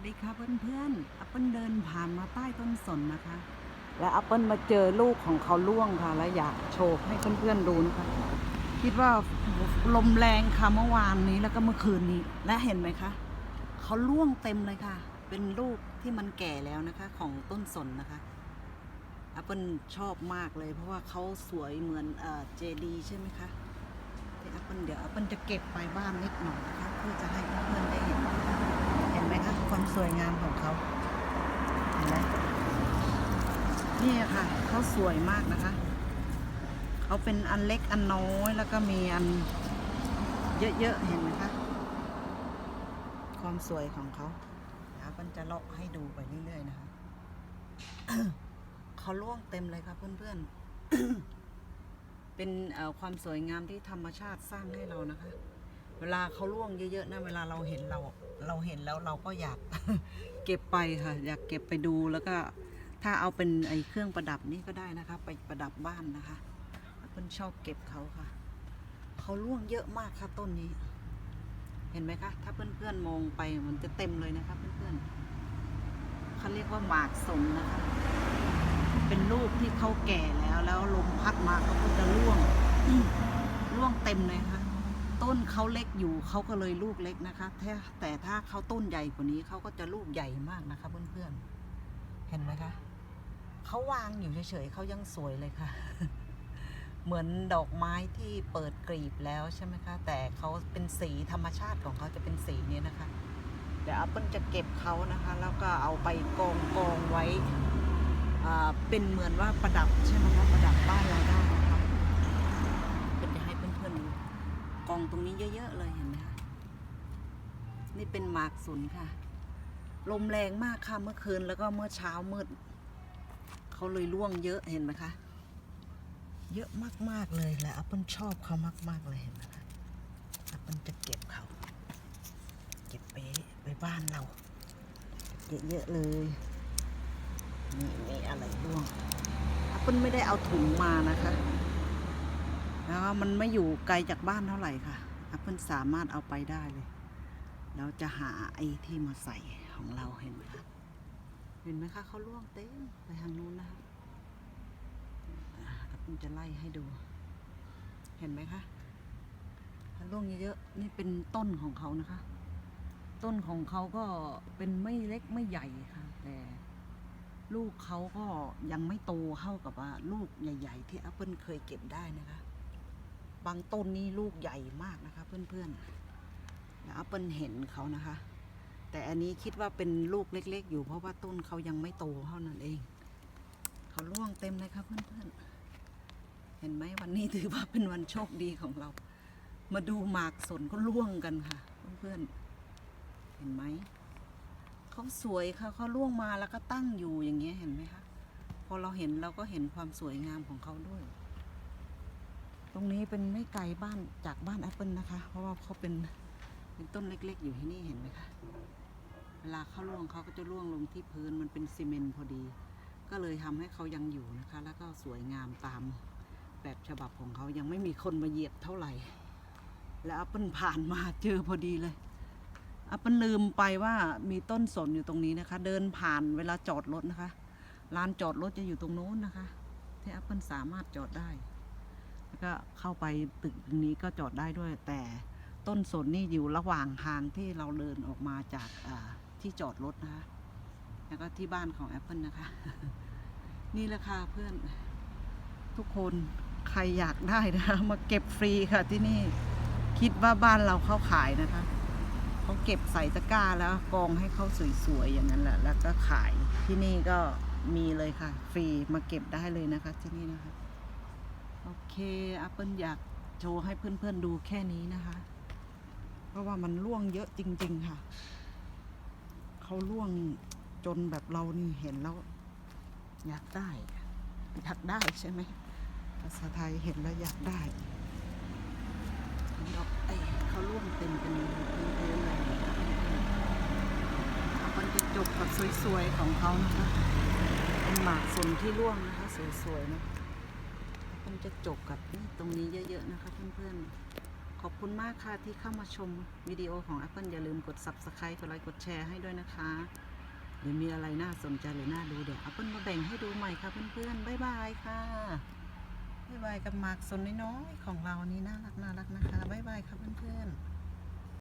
วัสดีค่ะเพื่อนๆแอปเปิลเดินผ่านมาใต้ต้นสนนะคะ และแอปเปิลมาเจอลูกของเขาล่วงค่ะ และอยากโชว์ให้เพื่อนๆดูนะคะคิดว่าลมแรงค่ะเมื่อวานนี้แล้วก็เมื่อคืนนี้ และเห็นไหมคะเขาล่วงเต็มเลยค่ะ เป็นลูกที่มันแก่แล้วนะคะ ของต้นสนนะคะแอปเปิลชอบมากเลย เพราะว่าเขาสวยเหมือนเอเจดีใช่ไหมคะแอปเปิลเดี๋ยวแอปเปิลจะเก็บไปบ้านนิดหน่อยนะคะเพื่อจะให้เพื่อนๆได้เห็น สวยงามของเขาเห็นไหมนี่ค่ะเขาสวยมากนะคะเขาเป็นอันเล็กอันน้อยแล้วก็มีอันเยอะๆเห็นไหมคะความสวยของเขาเดี๋ยวมันจะเลาะให้ดูไปเรื่อยๆนะคะเขาล่วงเต็มเลยค่ะเพื่อนๆเป็นความสวยงามที่ธรรมชาติสร้างให้เรานะคะ เวลาเขาล่วงเยอะๆนะเวลาเราเห็นเราเราเห็นแล้วเราก็อยากเก็บไปค่ะ อยากเก็บไปดูแล้วก็ถ้าเอาเป็นไอ้เครื่องประดับนี่ก็ได้นะคะ ไปประดับบ้านนะคะเพื่อนชอบเก็บเขาค่ะเขาล่วงเยอะมากค่ะต้นนี้ เห็นไหมคะ ถ้าเพื่อนๆมองไปมันจะเต็มเลยนะคะเพื่อนๆเขาเรียกว่าหมากสนนะคะ เป็นลูกที่เขาแก่แล้วแล้วลมพัดมาเขาก็จะร่วงร่วงเต็มเลยค่ะ ต้นเขาเล็กอยู่เขาก็เลยลูกเล็กนะคะ แต่แต่ถ้าเขาต้นใหญ่กว่านี้เขาก็จะลูกใหญ่มากนะคะเพื่อนๆ เห็นไหมคะเขาวางอยู่เฉยๆเขายังสวยเลยค่ะ เหมือนดอกไม้ที่เปิดกลีบแล้วใช่ไหมคะ แต่เขาเป็นสีธรรมชาติของเขาจะเป็นสีนี้นะคะ เดี๋ยวอัปเปิลจะเก็บเขานะคะ แล้วก็เอาไปกองกองไว้ เป็นเหมือนว่าประดับใช่ไหมคะประดับบ้านเราได้นะคะเป็นจะให้เพื่อนๆดู ก องตรงนี้เยอะๆเลยเห็นไหมคะนี่เป็นหมากสุนค่ะ ลมแรงมากค่ะเมื่อคืนแล้วก็เมื่อเช้ามืดเขาเลยร่วงเยอะเห็นไหมคะเยอะมากๆเลยและอัปเปิลชอบเขามาก ๆ เลยเห็นไหมคะอัปเปิลจะเก็บเขาเก็บไปไปบ้านเราเยอะๆเลยนี่มีอะไรร่วงอัปเปิลไม่ได้เอาถุงมานะคะ แล้วมันไม่อยู่ไกลจากบ้านเท่าไหร่ค่ะแอปเปิลสามารถเอาไปได้เลยแล้วจะหาไอ้ที่มาใส่ของเราเห็นไหมคะเห็นไหมคะเขาล่วงเต็มไปทางนู้นนะคะแอปเปิลจะไล่ให้ดู เห็นไหมคะเขาล่วงเยอะๆนี่เป็นต้นของเขานะคะ ต้นของเขาก็เป็นไม่เล็กไม่ใหญ่ค่ะ แต่ลูกเขาก็ยังไม่โตเท่ากับว่าลูกใหญ่ ๆ ที่แอปเปิลเคยเก็บได้นะคะ บางต้นนี่ลูกใหญ่มากนะคะ เพื่อนๆแล้วแอปเปิลเห็นเขานะคะ แต่อันนี้คิดว่าเป็นลูกเล็ก ๆ อยู่เพราะว่าต้นเขายังไม่โตเท่านั้นเอง เขาล่วงเต็มเลยครับเพื่อนๆ เห็นไหมวันนี้ถือว่าเป็นวันโชคดีของเรา มาดูหมากสนก็ล่วงกันค่ะ เพื่อนๆ เห็นไหมเขาสวยค่ะเขาล่วงมาแล้วก็ตั้งอยู่อย่างเงี้ยเห็นไหมคะพอเราเห็นเราก็เห็นความสวยงามของเขาด้วย ตรงนี้เป็นไม่ไกลบ้านจากบ้านแอปเปิลนะคะ เพราะว่าเขาเป็นเป็นต้นเล็ก ๆ อยู่ที่นี่เห็นไหมคะ เวลาเขาล่วงเขาก็จะล่วงลงที่พื้นมันเป็นซีเมนต์พอดี ก็เลยทำให้เขายังอยู่นะคะ แล้วก็สวยงามตามแบบฉบับของเขายังไม่มีคนมาเหยียบเท่าไหร่ แล้วแอปเปิลผ่านมาเจอพอดีเลยแอปเปิลลืมไปว่ามีต้นสนอยู่ตรงนี้นะคะ เดินผ่านเวลาจอดรถนะคะลานจอดรถจะอยู่ตรงโน้นนะคะ ที่แอปเปิลสามารถจอดได้ ก็เข้าไปตึกนี้ก็จอดได้ด้วย แต่ต้นสนนี่อยู่ระหว่างทางที่เราเดินออกมาจากที่จอดรถนะคะแล้วก็ที่บ้านของแอปเปิลนะคะ นี่แหละค่ะเพื่อนทุกคนใครอยากได้นะคะมาเก็บฟรีค่ะที่นี่คิดว่าบ้านเราเข้าขายนะคะเขาเก็บใส่ตะกร้าแล้วกองให้เขาสวยๆอย่างนั้นแหละ แล้วก็ขายที่นี่ก็มีเลยค่ะ ฟรีมาเก็บได้เลยนะคะที่นี่นะคะ โอเคแอปเปิลอยากโชว์ให้เพื่อนๆดูแค่นี้นะคะ เพราะว่ามันร่วงเยอะจริง ๆ ค่ะ เขาร่วงจนแบบเรานี่เห็นแล้ว อยากได้ อยากได้ใช่ไหมภาษาไทยเห็นแล้วอยากได้ดอกเอ้เขาร่วงเต็มเป็นพื้นๆเลยมันจะจบกับสวยๆของเขานะคะเป็นหมากสนที่ร่วงนะคะสวยๆนะ มันจะจบกับตรงนี้เยอะ ๆ นะคะเพื่อนๆ ขอบคุณมากค่ะที่เข้ามาชมวิดีโอของ Apple อย่าลืมกด Subscribe กดไลค์กดแชร์ให้ด้วยนะคะหรือมีอะไรน่าสนใจหรือน่าดูเดี๋ยว Apple มาแบ่งให้ดูใหม่ค่ะเพื่อนๆ บ๊ายบายค่ะบ๊ายบายกับหมากสนน้อยๆของเรานี่น่ารักน่ารักนะคะบ๊ายบายค่ะเพื่อนๆ